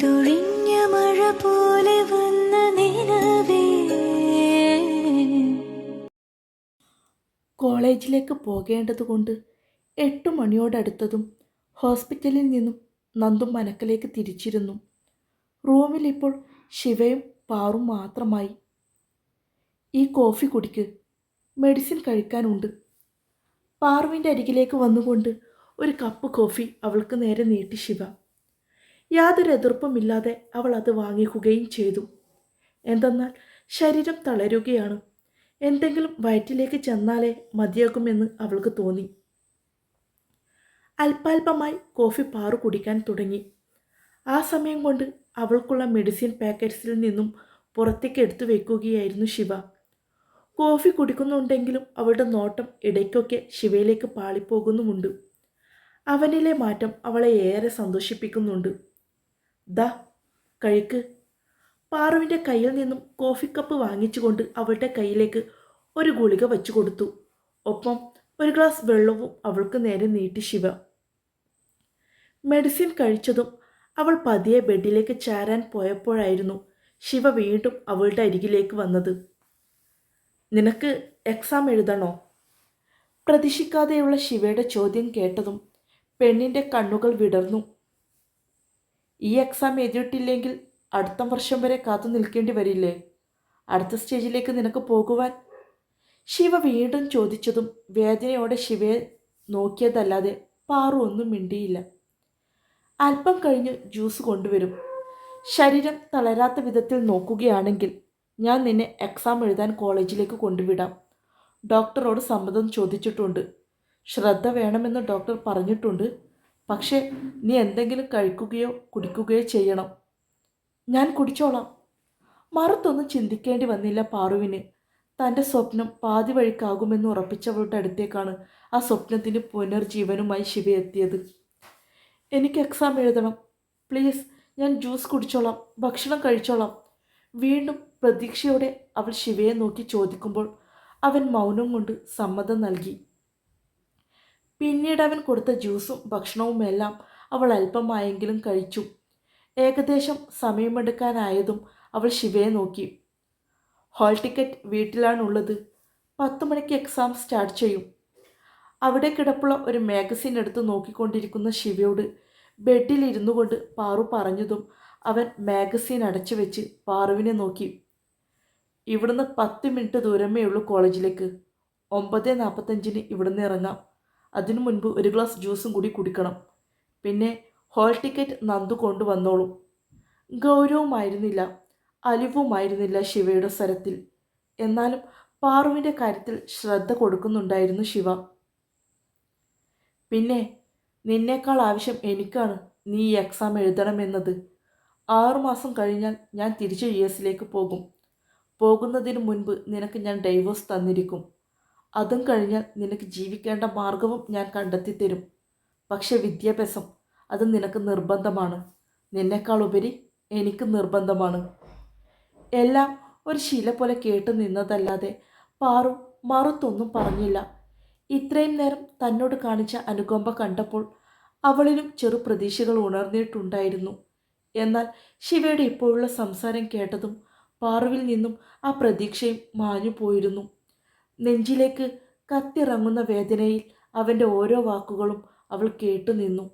പെയ്തൊഴിഞ്ഞ മഴ പോലെ വന്ന നിലവേ. കോളേജിലേക്ക് പോകേണ്ടതുകൊണ്ട് എട്ട് മണിയോടടുത്തതും ഹോസ്പിറ്റലിൽ നിന്നും നന്ദും മനക്കലേക്ക് തിരിച്ചിരുന്നു. റൂമിൽ ഇപ്പോൾ ശിവയും പാറും മാത്രമായി. ഈ കോഫി കുടിക്ക് മെഡിസിൻ കഴിക്കാനുണ്ട്. പാറുവിന്റെ അരികിലേക്ക് വന്നുകൊണ്ട് ഒരു കപ്പ് കോഫി അവൾക്ക് നേരെ നീട്ടി ശിവ. യാതൊരു എതിർപ്പുമില്ലാതെ അവൾ അത് വാങ്ങിക്കുകയും ചെയ്തു. എന്തെന്നാൽ ശരീരം തളരുകയാണ്. എന്തെങ്കിലും വയറ്റിലേക്ക് ചെന്നാലേ മതിയാകുമെന്ന് അവൾക്ക് തോന്നി. അല്പാൽപമായി കോഫി പാറു കുടിക്കാൻ തുടങ്ങി. ആ സമയം കൊണ്ട് അവൾക്കുള്ള മെഡിസിൻ പാക്കറ്റ്സിൽ നിന്നും പുറത്തേക്ക് എടുത്തു വെക്കുകയായിരുന്നു ശിവ. കോഫി കുടിക്കുന്നുണ്ടെങ്കിലും അവളുടെ നോട്ടം ഇടയ്ക്കൊക്കെ ശിവയിലേക്ക് പാളിപ്പോകുന്നുമുണ്ട്. അവനിലെ മാറ്റം അവളെ ഏറെ സന്തോഷിപ്പിക്കുന്നുണ്ട്. ദാ കഴിക്ക്. പാറുവിന്റെ കയ്യിൽ നിന്നും കോഫി കപ്പ് വാങ്ങിച്ചുകൊണ്ട് അവളുടെ കയ്യിലേക്ക് ഒരു ഗുളിക വെച്ചു കൊടുത്തു. ഒപ്പം ഒരു ഗ്ലാസ് വെള്ളവും അവൾക്ക് നേരെ നീട്ടി ശിവ. മെഡിസിൻ കഴിച്ചതും അവൾ പതിയെ ബെഡിലേക്ക് ചാരാൻ പോയപ്പോഴായിരുന്നു ശിവ വീണ്ടും അവളുടെ അരികിലേക്ക് വന്നത്. നിനക്ക് എക്സാം എഴുതണോ? പ്രതീക്ഷിക്കാതെയുള്ള ശിവയുടെ ചോദ്യം കേട്ടതും പെണ്ണിന്റെ കണ്ണുകൾ വിടർന്നു. ഈ എക്സാം എഴുതിയിട്ടില്ലെങ്കിൽ അടുത്ത വർഷം വരെ കാത്തു നിൽക്കേണ്ടി വരില്ലേ? അടുത്ത സ്റ്റേജിലേക്ക് നിനക്ക് പോകുവാൻ? ശിവ വീണ്ടും ചോദിച്ചതും വേദനയോടെ ശിവയെ നോക്കിയതല്ലാതെ പാറു ഒന്നും മിണ്ടിയില്ല. അല്പം കഴിഞ്ഞ് ജ്യൂസ് കൊണ്ടുവരും. ശരീരം തളരാത്ത വിധത്തിൽ നോക്കുകയാണെങ്കിൽ ഞാൻ നിന്നെ എക്സാം എഴുതാൻ കോളേജിലേക്ക് കൊണ്ടുവിടാം. ഡോക്ടറോട് സമ്മതം ചോദിച്ചിട്ടുണ്ട്. ശ്രദ്ധ വേണമെന്ന് ഡോക്ടർ പറഞ്ഞിട്ടുണ്ട്. പക്ഷേ നീ എന്തെങ്കിലും കഴിക്കുകയോ കുടിക്കുകയോ ചെയ്യണം. ഞാൻ കുടിച്ചോളാം. മറുത്തൊന്നും ചിന്തിക്കേണ്ടി വന്നില്ല പാറുവിന്. തന്റെ സ്വപ്നം പാതി വഴിക്കാകുമെന്ന് ഉറപ്പിച്ചവളുടെ അടുത്തേക്കാണ് ആ സ്വപ്നത്തിന് പുനർജീവനുമായി ശിവ എത്തിയത്. എനിക്ക് എക്സാം എഴുതണം. പ്ലീസ് ഞാൻ ജ്യൂസ് കുടിച്ചോളാം. ഭക്ഷണം കഴിച്ചോളാം. വീണ്ടും പ്രതീക്ഷയോടെ അവൾ ശിവയെ നോക്കി ചോദിക്കുമ്പോൾ അവൻ മൗനം കൊണ്ട് സമ്മതം നൽകി. പിന്നീട് അവൻ കൊടുത്ത ജ്യൂസും ഭക്ഷണവും എല്ലാം അവൾ അല്പമായെങ്കിലും കഴിച്ചു. ഏകദേശം സമയമെടുക്കാനായതും അവൾ ശിവയെ നോക്കി. ഹോൾ ടിക്കറ്റ് വീട്ടിലാണുള്ളത്. പത്ത് മണിക്ക് എക്സാം സ്റ്റാർട്ട് ചെയ്യും. അവിടെ കിടപ്പുള്ള ഒരു മാഗസിൻ എടുത്ത് നോക്കിക്കൊണ്ടിരിക്കുന്ന ശിവയോട് ബെഡിലിരുന്നു കൊണ്ട് പാറു പറഞ്ഞതും അവൻ മാഗസിൻ അടച്ചു വെച്ച് പാറുവിനെ നോക്കി. ഇവിടുന്ന് പത്ത് മിനിറ്റ് ദൂരമേ ഉള്ളൂ കോളേജിലേക്ക്. ഒമ്പത് നാൽപ്പത്തഞ്ചിന് ഇവിടുന്ന് ഇറങ്ങാം. അതിനു മുൻപ് ഒരു ഗ്ലാസ് ജ്യൂസും കൂടി കുടിക്കണം. പിന്നെ ഹോൾ ടിക്കറ്റ് നന്ദു കൊണ്ടുവന്നോളും. ഗൗരവമായിരുന്നില്ല അലിവുമായിരുന്നില്ല ശിവയുടെ സ്വരത്തിൽ. എന്നാലും പാറുവിന്റെ കാര്യത്തിൽ ശ്രദ്ധ കൊടുക്കുന്നുണ്ടായിരുന്നു ശിവ. പിന്നെ നിന്നേക്കാൾ ആവശ്യം എനിക്കാണ് നീ ഈ എക്സാം എഴുതണമെന്നത്. ആറുമാസം കഴിഞ്ഞാൽ ഞാൻ തിരിച്ച് യു എസിലേക്ക് പോകും. പോകുന്നതിന് മുൻപ് നിനക്ക് ഞാൻ ഡൈവോഴ്സ് തന്നിരിക്കും. അതും കഴിഞ്ഞാൽ നിനക്ക് ജീവിക്കേണ്ട മാർഗവും ഞാൻ കണ്ടെത്തി തരും പക്ഷെ വിദ്യാഭ്യാസം അത് നിനക്ക് നിർബന്ധമാണ്. നിന്നേക്കാൾ ഉപരി എനിക്ക് നിർബന്ധമാണ്. എല്ലാം ഒരു ശീല പോലെ കേട്ടു നിന്നതല്ലാതെ പാറു മറുത്തൊന്നും പറഞ്ഞില്ല. ഇത്രയും നേരം തന്നോട് കാണിച്ച അനുകമ്പ കണ്ടപ്പോൾ അവളിലും ചെറു പ്രതീക്ഷകൾ ഉണർന്നിട്ടുണ്ടായിരുന്നു. എന്നാൽ ശിവയുടെ ഇപ്പോഴുള്ള സംസാരം കേട്ടതും പാറുവിൽ നിന്നും ആ പ്രതീക്ഷയും മാഞ്ഞു പോയിരുന്നു നെഞ്ചിലേക്ക് കത്തിറങ്ങുന്ന വേദനയിൽ അവന്റെ ഓരോ വാക്കുകളും അവൾ കേട്ടു നിന്നു.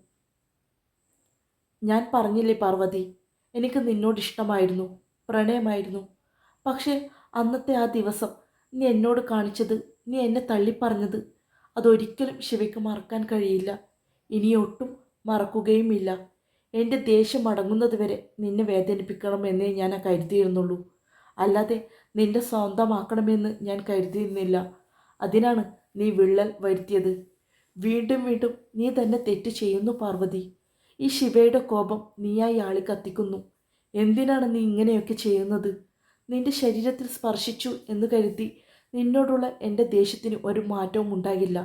ഞാൻ പറഞ്ഞില്ലേ പാർവതി എനിക്ക് നിന്നോട് ഇഷ്ടമായിരുന്നു പ്രണയമായിരുന്നു. പക്ഷേ അന്നത്തെ ആ ദിവസം നീ എന്നോട് കാണിച്ചത് നീ എന്നെ തള്ളിപ്പറഞ്ഞത് അതൊരിക്കലും ശിവയ്ക്ക് മറക്കാൻ കഴിയില്ല. ഇനിയൊട്ടും മറക്കുകയുമില്ല. എന്റെ ദേഷ്യം അടങ്ങുന്നത് വരെ നിന്നെ വേദനിപ്പിക്കണമെന്നേ ഞാൻ കരുതിയിരുന്നുള്ളൂ. അല്ലാതെ നിന്റെ സ്വന്തമാക്കണമെന്ന് ഞാൻ കരുതിയിരുന്നില്ല. അതിനാണ് നീ വിള്ളൽ വരുത്തിയത്. വീണ്ടും വീണ്ടും നീ തന്നെ തെറ്റ് ചെയ്യുന്നു പാർവതി. ഈ ശിവയുടെ കോപം നീയായി ആളി കത്തിക്കുന്നു എന്തിനാണ് നീ ഇങ്ങനെയൊക്കെ ചെയ്യുന്നത്? നിന്റെ ശരീരത്തിൽ സ്പർശിച്ചു എന്ന് കരുതി നിന്നോടുള്ള എന്റെ ദേഷ്യത്തിന് ഒരു മാറ്റവും ഉണ്ടാകില്ല.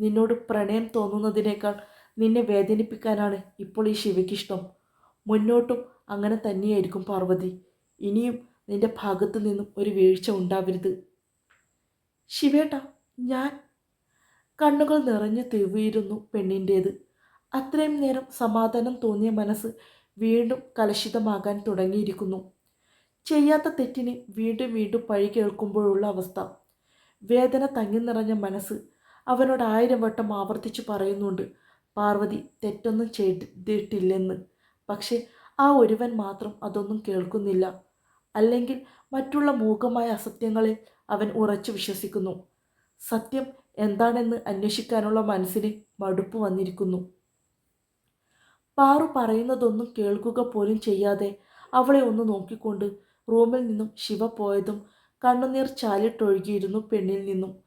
നിന്നോട് പ്രണയം തോന്നുന്നതിനേക്കാൾ നിന്നെ വേദനിപ്പിക്കാനാണ് ഇപ്പോൾ ഈ ശിവയ്ക്കിഷ്ടം മുന്നോട്ടും അങ്ങനെ തന്നെയായിരിക്കും പാർവതി. ഇനിയും നിന്റെ ഭാഗത്തു നിന്നും ഒരു വീഴ്ച ഉണ്ടാവരുത്. ശിവേട്ട ഞാൻ. കണ്ണുകൾ നിറഞ്ഞു തെവിയിരുന്നു പെണ്ണിന്റേത് അത്രയും നേരം സമാധാനം തോന്നിയ മനസ്സ് വീണ്ടും കലുഷിതമാകാൻ തുടങ്ങിയിരിക്കുന്നു. ചെയ്യാത്ത തെറ്റിന് വീണ്ടും വീണ്ടും പഴി കേൾക്കുമ്പോഴുള്ള അവസ്ഥ. വേദന തങ്ങി നിറഞ്ഞ മനസ്സ് അവനോട് ആയിരം വട്ടം ആവർത്തിച്ചു പറയുന്നുണ്ട് പാർവതി തെറ്റൊന്നും ചെയ്തിട്ടില്ലെന്ന്. പക്ഷേ ആ ഒരുവൻ മാത്രം അതൊന്നും കേൾക്കുന്നില്ല. അല്ലെങ്കിൽ മറ്റുള്ള മൂകമായ അസത്യങ്ങളെ അവൻ ഉറച്ചു വിശ്വസിക്കുന്നു. സത്യം എന്താണെന്ന് അന്വേഷിക്കാനുള്ള മനസ്സിന് മടുപ്പ് വന്നിരിക്കുന്നു. പാറു പറയുന്നതൊന്നും കേൾക്കുക പോലും ചെയ്യാതെ അവളെ ഒന്ന് നോക്കിക്കൊണ്ട് റൂമിൽ നിന്നും ശിവ പോയതും കണ്ണുനീർ ചാലിട്ടൊഴുകിയിരുന്നു പെണ്ണിൽ നിന്നും.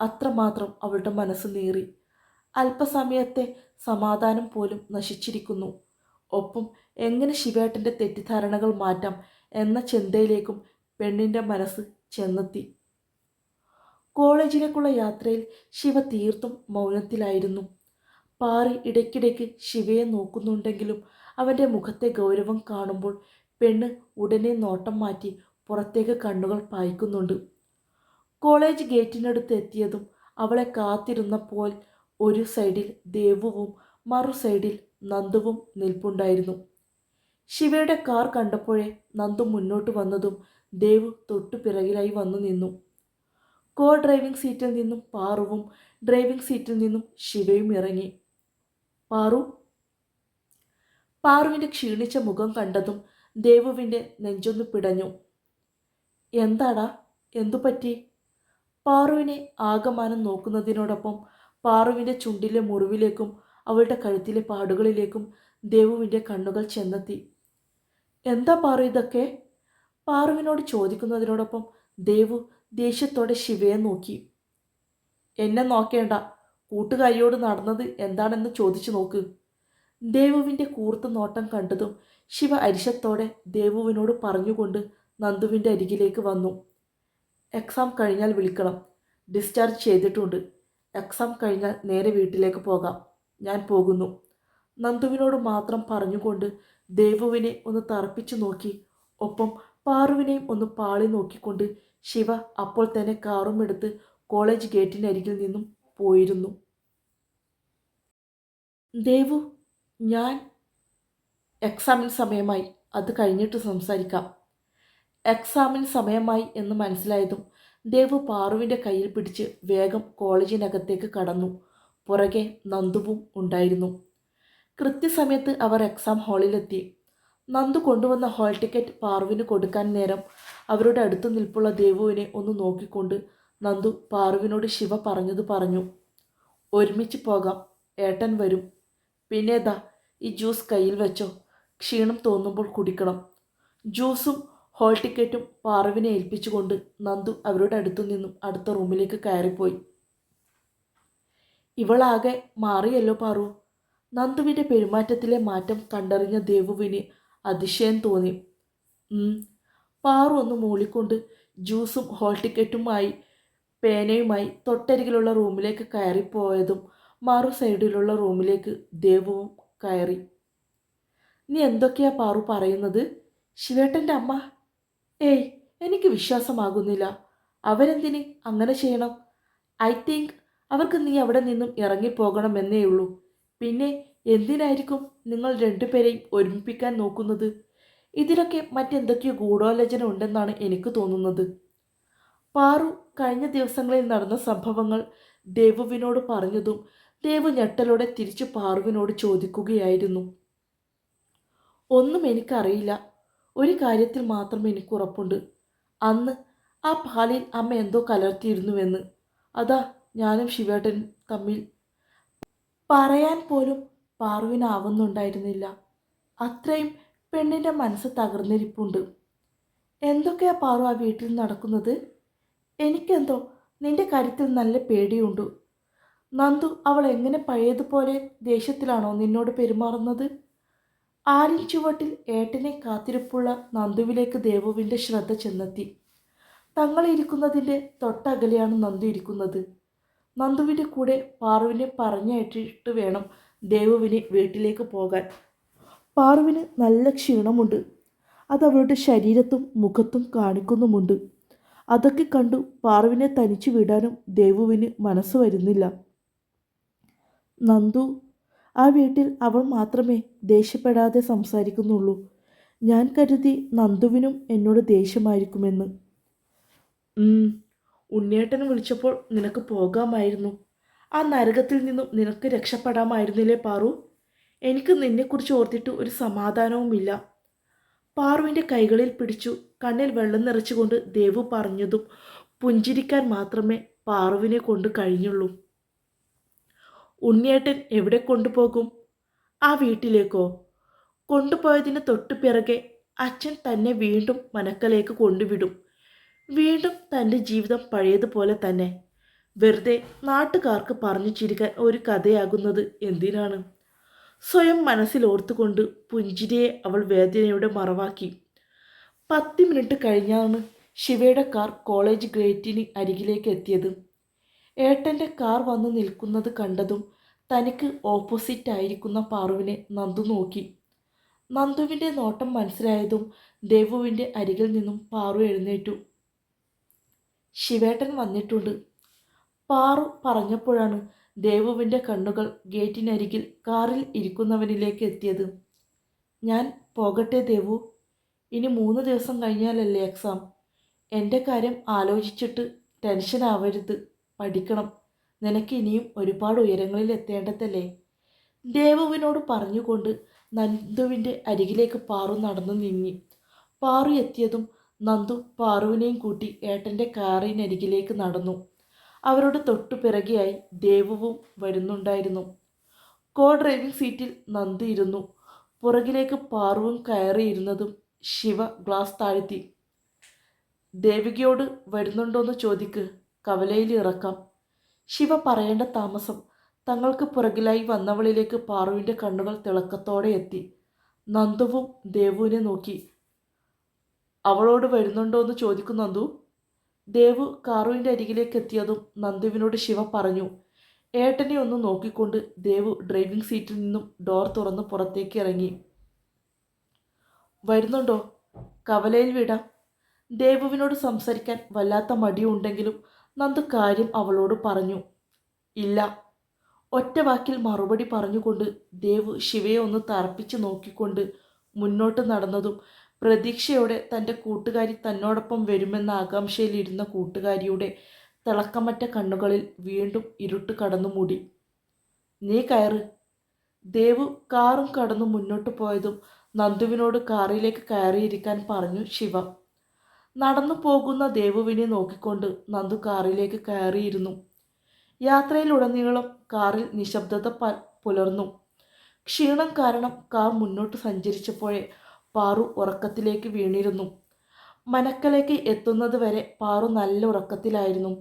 അത്രമാത്രം അവളുടെ മനസ്സ് നീറി. അല്പസമയത്തെ സമാധാനം പോലും നശിച്ചിരിക്കുന്നു. ഒപ്പം എങ്ങനെ ശിവേട്ടന്റെ തെറ്റിദ്ധാരണകൾ മാറ്റാം എന്ന ചിന്തയിലേക്കും പെണ്ണിന്റെ മനസ്സ് ചെന്നെത്തി. കോളേജിലേക്കുള്ള യാത്രയിൽ ശിവ തീർത്തും മൗനത്തിലായിരുന്നു. പാറി ഇടയ്ക്കിടയ്ക്ക് ശിവയെ നോക്കുന്നുണ്ടെങ്കിലും അവന്റെ മുഖത്തെ ഗൗരവം കാണുമ്പോൾ പെണ്ണ് ഉടനെ നോട്ടം മാറ്റി പുറത്തേക്ക് കണ്ണുകൾ പായിക്കുന്നുണ്ട്. കോളേജ് ഗേറ്റിനടുത്ത് എത്തിയതും അവളെ കാത്തിരുന്നപ്പോൾ ഒരു സൈഡിൽ ദേവുവും മറു സൈഡിൽ നന്ദുവും നിൽപ്പുണ്ടായിരുന്നു. ശിവയുടെ കാർ കണ്ടപ്പോഴേ നന്ദു മുന്നോട്ട് വന്നതും ദേവു തൊട്ടു പിറകിലായി വന്നു നിന്നു. കോ ഡ്രൈവിംഗ് സീറ്റിൽ നിന്നും പാറുവും ഡ്രൈവിംഗ് സീറ്റിൽ നിന്നും ശിവയും ഇറങ്ങി. പാറു? പാറുവിന്റെ ക്ഷീണിച്ച മുഖം കണ്ടതും ദേവുവിന്റെ നെഞ്ചൊന്ന് പിടഞ്ഞു. എന്താടാ? എന്തു പറ്റി? പാറുവിനെ ആകമാനം നോക്കുന്നതിനോടൊപ്പം പാറുവിന്റെ ചുണ്ടിലെ മുറിവിലേക്കും അവളുടെ കഴുത്തിലെ പാടുകളിലേക്കും ദേവുവിന്റെ കണ്ണുകൾ ചെന്നെത്തി. എന്താ പാറു ഇതൊക്കെ? പാറുവിനോട് ചോദിക്കുന്നതിനോടൊപ്പം ദേവു ദേഷ്യത്തോടെ ശിവയെ നോക്കി. എന്നെ നോക്കേണ്ട. കൂട്ടുകാരിയോട് നടന്നത് എന്താണെന്ന് ചോദിച്ചു നോക്ക്. ദേവുവിന്റെ കൂർത്ത നോട്ടം കണ്ടതും ശിവ അരിശത്തോടെ ദേവുവിനോട് പറഞ്ഞുകൊണ്ട് നന്ദുവിന്റെ അരികിലേക്ക് വന്നു. എക്സാം കഴിഞ്ഞാൽ വിളിക്കണം. ഡിസ്ചാർജ് ചെയ്തിട്ടുണ്ട്. എക്സാം കഴിഞ്ഞാൽ നേരെ വീട്ടിലേക്ക് പോകാം. ഞാൻ പോകുന്നു. നന്ദുവിനോട് മാത്രം പറഞ്ഞുകൊണ്ട് ദേവുവിനെ ഒന്ന് തറപ്പിച്ചു നോക്കി. ഒപ്പം പാറുവിനെയും ഒന്ന് പാളി നോക്കിക്കൊണ്ട് ശിവ അപ്പോൾ തന്നെ കാറും എടുത്ത് കോളേജ് ഗേറ്റിനരികിൽ നിന്നും പോയിരുന്നു. ദേവു ഞാൻ എക്സാമിന് സമയമായി. അത് കഴിഞ്ഞിട്ട് സംസാരിക്കാം. എക്സാമിന് സമയമായി എന്ന് മനസ്സിലായതും ദേവു പാറുവിന്റെ കയ്യിൽ പിടിച്ച് വേഗം കോളേജിനകത്തേക്ക് കടന്നു. പുറകെ നന്ദുവും ഉണ്ടായിരുന്നു. കൃത്യസമയത്ത് അവർ എക്സാം ഹാളിലെത്തി നന്ദു കൊണ്ടുവന്ന ഹാൾ ടിക്കറ്റ് പാർവിന് കൊടുക്കാൻ നേരം അവരുടെ അടുത്ത് നിൽപ്പുള്ള ദേവുവിനെ ഒന്ന് നോക്കിക്കൊണ്ട് നന്ദു പാർവിനോട് ശിവ പറഞ്ഞത് പറഞ്ഞു. ഒരുമിച്ച് പോകാം ഏട്ടൻ വരും. പിന്നേതാ ഈ ജ്യൂസ് കയ്യിൽ വെച്ചോ. ക്ഷീണം തോന്നുമ്പോൾ കുടിക്കണം. ജ്യൂസും ഹോൾ ടിക്കറ്റും പാർവിനെ ഏൽപ്പിച്ചുകൊണ്ട് നന്ദു അവരുടെ അടുത്തു നിന്നും അടുത്ത റൂമിലേക്ക് കയറിപ്പോയി. ഇവളാകെ മാറിയല്ലോ പാറു നന്ദുവിന്റെ പെരുമാറ്റത്തിലെ മാറ്റം കണ്ടറിഞ്ഞ ദേവുവിന് അതിശയം തോന്നി. പാറു ഒന്ന് മൂളിക്കൊണ്ട് ജ്യൂസും ഹോൾ ടിക്കറ്റുമായി പേനയുമായി തൊട്ടരികിലുള്ള റൂമിലേക്ക് കയറിപ്പോയതും മാറു സൈഡിലുള്ള റൂമിലേക്ക് ദേവുവും കയറി. നീ എന്തൊക്കെയാ പാറു പറയുന്നത്? ശിവേട്ടന്റെ അമ്മ? ഏയ് എനിക്ക് വിശ്വാസമാകുന്നില്ല. അവരെന്തിന് അങ്ങനെ ചെയ്യണം? ഐ തിങ്ക് അവർക്ക് നീ അവിടെ നിന്നും ഇറങ്ങിപ്പോകണമെന്നേ ഉള്ളൂ പിന്നെ എന്തിനായിരിക്കും നിങ്ങൾ രണ്ടുപേരെയും ഒരുമിപ്പിക്കാൻ നോക്കുന്നത്? ഇതിലൊക്കെ മറ്റെന്തൊക്കെയോ ഗൂഢാലോചന ഉണ്ടെന്നാണ് എനിക്ക് തോന്നുന്നത്. പാറു കഴിഞ്ഞ ദിവസങ്ങളിൽ നടന്ന സംഭവങ്ങൾ ദേവുവിനോട് പറഞ്ഞതും ദേവു ഞെട്ടലോടെ തിരിച്ചു പാറുവിനോട് ചോദിക്കുകയായിരുന്നു. ഒന്നും എനിക്കറിയില്ല. ഒരു കാര്യത്തിൽ മാത്രം എനിക്ക് ഉറപ്പുണ്ട്. അന്ന് ആ പാലിൽ അമ്മ എന്തോ കലർത്തിയിരുന്നുവെന്ന്. അതാ ഞാനും ശിവേട്ടൻ തമ്മിൽ. പറയാൻ പോലും പാറുവിനാവുന്നുണ്ടായിരുന്നില്ല അത്രയും പെണ്ണിന്റെ മനസ്സ് തകർന്നിരിപ്പുണ്ട്. എന്തൊക്കെയാ പാറു ആ വീട്ടിൽ നടക്കുന്നത്? എനിക്കെന്തോ നിന്റെ കാര്യത്തിൽ നല്ല പേടിയുണ്ട്. നന്ദു അവൾ എങ്ങനെ പഴയതുപോലെ ദേഷ്യത്തിലാണോ നിന്നോട് പെരുമാറുന്നത്? ആലിൻ ചുവട്ടിൽ ഏട്ടനെ കാത്തിരിപ്പുള്ള നന്ദുവിലേക്ക് ദേവുവിന്റെ ശ്രദ്ധ ചെന്നെത്തി. തങ്ങളിരിക്കുന്നതിന്റെ തൊട്ടകലെയാണ് നന്ദു ഇരിക്കുന്നത്. നന്ദുവിന്റെ കൂടെ പാറുവിനെ പറഞ്ഞയറ്റിട്ട് വേണം ദേവുവിന് വീട്ടിലേക്ക് പോകാൻ. പാറുവിന് നല്ല ക്ഷീണമുണ്ട്. അത് അവളുടെ ശരീരത്തും മുഖത്തും കാണിക്കുന്നുമുണ്ട്. അതൊക്കെ കണ്ടു പാറുവിനെ തനിച്ചു വിടാനും ദേവുവിന് മനസ്സ് വരുന്നില്ല. നന്ദു ആ വീട്ടിൽ അവൾ മാത്രമേ ദേഷ്യപ്പെടാതെ സംസാരിക്കുന്നുള്ളൂ. ഞാൻ കരുതി നന്ദുവിനും എന്നോട് ദേഷ്യമായിരിക്കുമെന്ന്. ഉണ്ണേട്ടൻ വിളിച്ചപ്പോൾ നിനക്ക് പോകാമായിരുന്നു. ആ നരകത്തിൽ നിന്നും നിനക്ക് രക്ഷപ്പെടാമായിരുന്നില്ലേ പാറു? എനിക്ക് നിന്നെക്കുറിച്ച് ഓർത്തിട്ട് ഒരു സമാധാനവുമില്ല. പാറുവിന്റെ കൈകളിൽ പിടിച്ചു കണ്ണിൽ വെള്ളം നിറച്ചുകൊണ്ട് ദേവു പറഞ്ഞതും പുഞ്ചിരിക്കാൻ മാത്രമേ പാറുവിനെ കൊണ്ട് കഴിഞ്ഞുള്ളൂ. ഉണ്ണിയേട്ടൻ എവിടെ കൊണ്ടുപോകും? ആ വീട്ടിലേക്കോ? കൊണ്ടുപോയതിന് തൊട്ടു പിറകെ അച്ഛൻ തന്നെ വീണ്ടും മനക്കലേക്ക് കൊണ്ടുവിടും. വീണ്ടും തന്റെ ജീവിതം പഴയതുപോലെ തന്നെ. വെറുതെ നാട്ടുകാർക്ക് പറഞ്ഞു ചിരിക്കാൻ ഒരു കഥയാകുന്നത് എന്തിനാണ്? സ്വയം മനസ്സിൽ ഓർത്തുകൊണ്ട് പുഞ്ചിരിയെ അവൾ വേദനയുടെ മറവാക്കി. പത്ത് മിനിറ്റ് കഴിഞ്ഞാണ് ശിവയുടെ കാർ കോളേജ് ഗേറ്റിന് അരികിലേക്ക് എത്തിയത്. ഏട്ടന്റെ കാർ വന്ന് നിൽക്കുന്നത് കണ്ടതും തനിക്ക് ഓപ്പോസിറ്റ് ആയിരിക്കുന്ന പാറുവിനെ നന്ദു നോക്കി. നന്ദുവിന്റെ നോട്ടം മനസ്സിലായതും ദേവുവിന്റെ അരികിൽ നിന്നും പാറു എഴുന്നേറ്റു. ശിവേട്ടൻ വന്നിട്ടുണ്ട്. പാറു പറഞ്ഞപ്പോഴാണ് ദേവുവിന്റെ കണ്ണുകൾ ഗേറ്റിനരികിൽ കാറിൽ ഇരിക്കുന്നവനിലേക്ക് എത്തിയത്. ഞാൻ പോകട്ടെ ദേവു. ഇനി മൂന്ന് ദിവസം കഴിഞ്ഞാലല്ലേ എക്സാം എന്റെ കാര്യം ആലോചിച്ചിട്ട് ടെൻഷൻ ആവരുത്. പഠിക്കണം. നിനക്ക് ഇനിയും ഒരുപാട് ഉയരങ്ങളിൽ എത്തേണ്ടതല്ലേ? ദേവുവിനോട് പറഞ്ഞുകൊണ്ട് നന്ദുവിന്റെ അരികിലേക്ക് പാറു നടന്നു നീങ്ങി. പാറു എത്തിയതും നന്ദു പാറുവിനെയും കൂട്ടി ഏട്ടന്റെ കാറിനരികിലേക്ക് നടന്നു. അവരുടെ തൊട്ടു പിറകെയായി ദേവുവും വരുന്നുണ്ടായിരുന്നു. കോ ഡ്രൈവിംഗ് സീറ്റിൽ നന്ദി ഇരുന്നു പുറകിലേക്ക് പാറുവും കയറിയിരുന്നതും ശിവ ഗ്ലാസ് താഴ്ത്തി. ദേവികയോട് വരുന്നുണ്ടോയെന്ന് ചോദിക്ക് കവലയിൽ ഇറക്കാം. ശിവ പറയേണ്ട താമസം തങ്ങൾക്ക് പുറകിലായി വന്നവളിലേക്ക് പാറുവിന്റെ കണ്ണുകൾ തിളക്കത്തോടെ എത്തി. നന്ദുവും ദേവുവിനെ നോക്കി. അവളോട് വരുന്നുണ്ടോ എന്ന് ചോദിക്കും നന്ദു. ദേവു കാറുവിന്റെ അരികിലേക്ക് എത്തിയതും നന്ദുവിനോട് ശിവ പറഞ്ഞു ഏട്ടനെ ഒന്ന് നോക്കിക്കൊണ്ട് ദേവു ഡ്രൈവിംഗ് സീറ്റിൽ നിന്നും ഡോർ തുറന്ന് പുറത്തേക്ക് ഇറങ്ങി. വരുന്നുണ്ടോ? കവലയിൽ വിടാം. ദേവുവിനോട് സംസാരിക്കാൻ വല്ലാത്ത മടിയുണ്ടെങ്കിലും നന്ദു കാര്യം അവളോട് പറഞ്ഞു ഇല്ല. ഒറ്റ വാക്കിൽ മറുപടി പറഞ്ഞുകൊണ്ട് ദേവു ശിവയെ ഒന്ന് തറപ്പിച്ച് നോക്കിക്കൊണ്ട് മുന്നോട്ട് നടന്നതും പ്രതീക്ഷയോടെ തന്റെ കൂട്ടുകാരി തന്നോടൊപ്പം വരുമെന്ന ആകാംക്ഷയിലിരുന്ന കൂട്ടുകാരിയുടെ തിളക്കമറ്റ കണ്ണുകളിൽ വീണ്ടും ഇരുട്ട് കടന്നു മൂടി. നീ കയറ്. ദേവു കാറും കടന്നു മുന്നോട്ട് പോയതും നന്ദുവിനോട് കാറിലേക്ക് കയറിയിരിക്കാൻ പറഞ്ഞു ശിവ. നടന്നു പോകുന്ന ദേവുവിനെ നോക്കിക്കൊണ്ട് നന്ദു കാറിലേക്ക് കയറിയിരുന്നു. യാത്രയിലുടനീളം കാറിൽ നിശബ്ദത പുലർന്നു. ക്ഷീണം കാരണം കാർ മുന്നോട്ട് സഞ്ചരിച്ചപ്പോഴേ പാറു ഉറക്കത്തിലേക്ക് വീണിരുന്നു. മനക്കലേക്ക് എത്തുന്നത് വരെ പാറു നല്ല ഉറക്കത്തിലായിരുന്നു.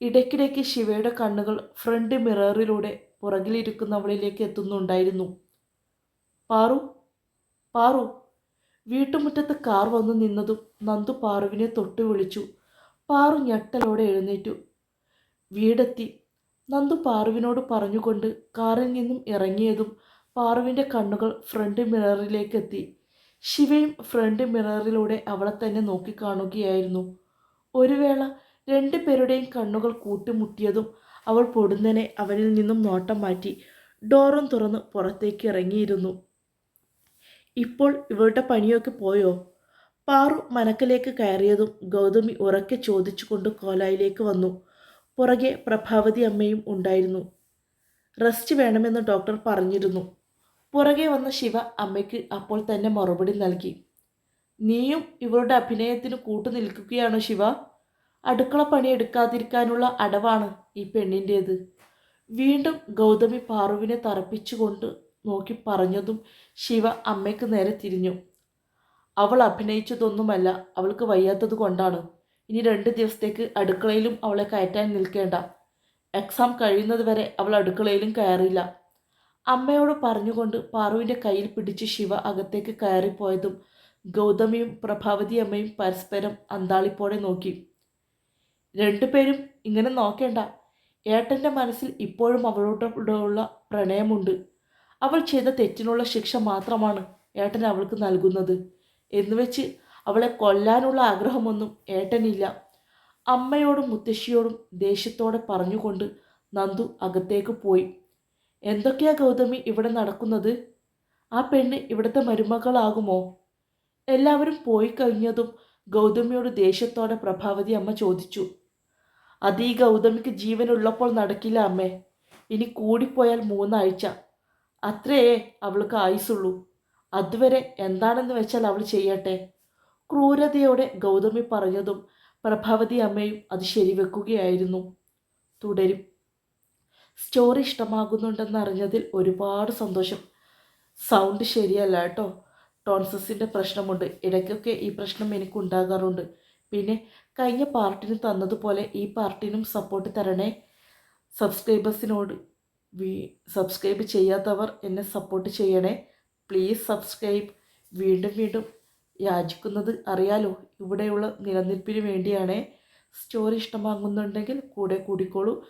ഇടയ്ക്കിടയ്ക്ക് ശിവയുടെ കണ്ണുകൾ ഫ്രണ്ട് മിററിലൂടെ പുറകിലിരിക്കുന്നവളിലേക്ക് എത്തുന്നുണ്ടായിരുന്നു. പാറു പാറു. വീട്ടുമുറ്റത്ത് കാർ വന്നു നിന്നതും നന്ദു പാറുവിനെ തൊട്ടു വിളിച്ചു. പാറു ഞെട്ടലോടെ എഴുന്നേറ്റു. വീടെത്തി. നന്ദു പാറുവിനോട് പറഞ്ഞുകൊണ്ട് കാറിൽ നിന്നും ഇറങ്ങിയതും പാറുവിന്റെ കണ്ണുകൾ ഫ്രണ്ട് മിററിലേക്ക് എത്തി. ശിവയും ഫ്രണ്ട് മിററിലൂടെ അവളെ തന്നെ നോക്കിക്കാണുകയായിരുന്നു ഒരു വേള രണ്ടു പേരുടെയും കണ്ണുകൾ കൂട്ടിമുട്ടിയതും അവൾ പൊടുന്നനെ അവനിൽ നിന്നും നോട്ടം മാറ്റി ഡോറും തുറന്ന് പുറത്തേക്ക് ഇറങ്ങിയിരുന്നു. ഇപ്പോൾ ഇവളുടെ പണിയൊക്കെ പോയോ? പാറു മനക്കിലേക്ക് കയറിയതും ഗൗതമി ഉറക്കെ ചോദിച്ചുകൊണ്ട് കോലായിലേക്ക് വന്നു. പുറകെ പ്രഭാവതി അമ്മയും ഉണ്ടായിരുന്നു. റെസ്റ്റ് വേണമെന്ന് ഡോക്ടർ പറഞ്ഞിരുന്നു. പുറകെ വന്ന ശിവ അമ്മയ്ക്ക് അപ്പോൾ തന്നെ മറുപടി നൽകി. നീയും ഇവരുടെ അഭിനയത്തിന് കൂട്ടു നിൽക്കുകയാണോ ശിവ. അടുക്കള പണിയെടുക്കാതിരിക്കാനുള്ള അടവാണ് ഈ പെണ്ണിന്റേത് വീണ്ടും ഗൗതമി പാറുവിനെ തറപ്പിച്ചുകൊണ്ട് നോക്കി പറഞ്ഞതും ശിവ അമ്മയ്ക്ക് നേരെ തിരിഞ്ഞു. അവൾ അഭിനയിച്ചതൊന്നുമല്ല അവൾക്ക് വയ്യാത്തത് കൊണ്ടാണ്. ഇനി രണ്ട് ദിവസത്തേക്ക് അടുക്കളയിലും അവളെ കയറ്റാൻ നിൽക്കേണ്ട. എക്സാം കഴിയുന്നത് വരെ അവൾ അടുക്കളയിലും കയറില്ല. അമ്മയോട് പറഞ്ഞുകൊണ്ട് പാറുവിന്റെ കയ്യിൽ പിടിച്ച് ശിവ അകത്തേക്ക് കയറിപ്പോയതും ഗൗതമിയും പ്രഭാവതി അമ്മയും പരസ്പരം അന്താളിപ്പോടെ നോക്കി. രണ്ടുപേരും ഇങ്ങനെ നോക്കേണ്ട. ഏട്ടന്റെ മനസ്സിൽ ഇപ്പോഴും അവളോടുള്ള പ്രണയമുണ്ട്. അവൾ ചെയ്ത തെറ്റിനുള്ള ശിക്ഷ മാത്രമാണ് ഏട്ടൻ അവൾക്ക് നൽകുന്നത്. എന്നുവെച്ച് അവളെ കൊല്ലാനുള്ള ആഗ്രഹമൊന്നും ഏട്ടനില്ല. അമ്മയോടും മുത്തശ്ശിയോടും ദേഷ്യത്തോടെ പറഞ്ഞുകൊണ്ട് നന്ദു അകത്തേക്ക് പോയി. എന്തൊക്കെയാ ഗൗതമി ഇവിടെ നടക്കുന്നത്? ആ പെണ്ണ് ഇവിടുത്തെ മരുമകളാകുമോ? എല്ലാവരും പോയി കഴിഞ്ഞതും ഗൗതമിയോട് ദേഷ്യത്തോടെ പ്രഭാവതി അമ്മ ചോദിച്ചു. അത് ഈ ഗൗതമിക്ക് ജീവനുള്ളപ്പോൾ നടക്കില്ല അമ്മേ. ഇനി കൂടിപ്പോയാൽ മൂന്നാഴ്ച. അത്രയേ അവൾക്ക് ആയുസുള്ളൂ അതുവരെ എന്താണെന്ന് വെച്ചാൽ അവൾ ചെയ്യട്ടെ. ക്രൂരതയോടെ ഗൗതമി പറഞ്ഞതും പ്രഭാവതി അമ്മയും അത് ശരിവെക്കുകയായിരുന്നു. തുടരും. സ്റ്റോറി ഇഷ്ടമാകുന്നുണ്ടെന്ന് അറിഞ്ഞതിൽ ഒരുപാട് സന്തോഷം. സൗണ്ട് ശരിയല്ല കേട്ടോ. ടോൺസസിന്റെ പ്രശ്നമുണ്ട്. ഇടയ്ക്കൊക്കെ ഈ പ്രശ്നം എനിക്ക് ഉണ്ടാകാറുണ്ട് പിന്നെ കഴിഞ്ഞ പാർട്ടിന് തന്നതുപോലെ ഈ പാർട്ടിനും സപ്പോർട്ട് തരണേ. സബ്സ്ക്രൈബേഴ്സിനോട് സബ്സ്ക്രൈബ് ചെയ്യാത്തവർ എന്നെ സപ്പോർട്ട് ചെയ്യണേ. പ്ലീസ് സബ്സ്ക്രൈബ് വീണ്ടും വീണ്ടും യാചിക്കുന്നത് അറിയാലോ. ഇവിടെയുള്ള നിലനിൽപ്പിന് വേണ്ടിയാണേ. സ്റ്റോറി ഇഷ്ടമാകുന്നുണ്ടെങ്കിൽ കൂടെ കൂടിക്കോളൂ.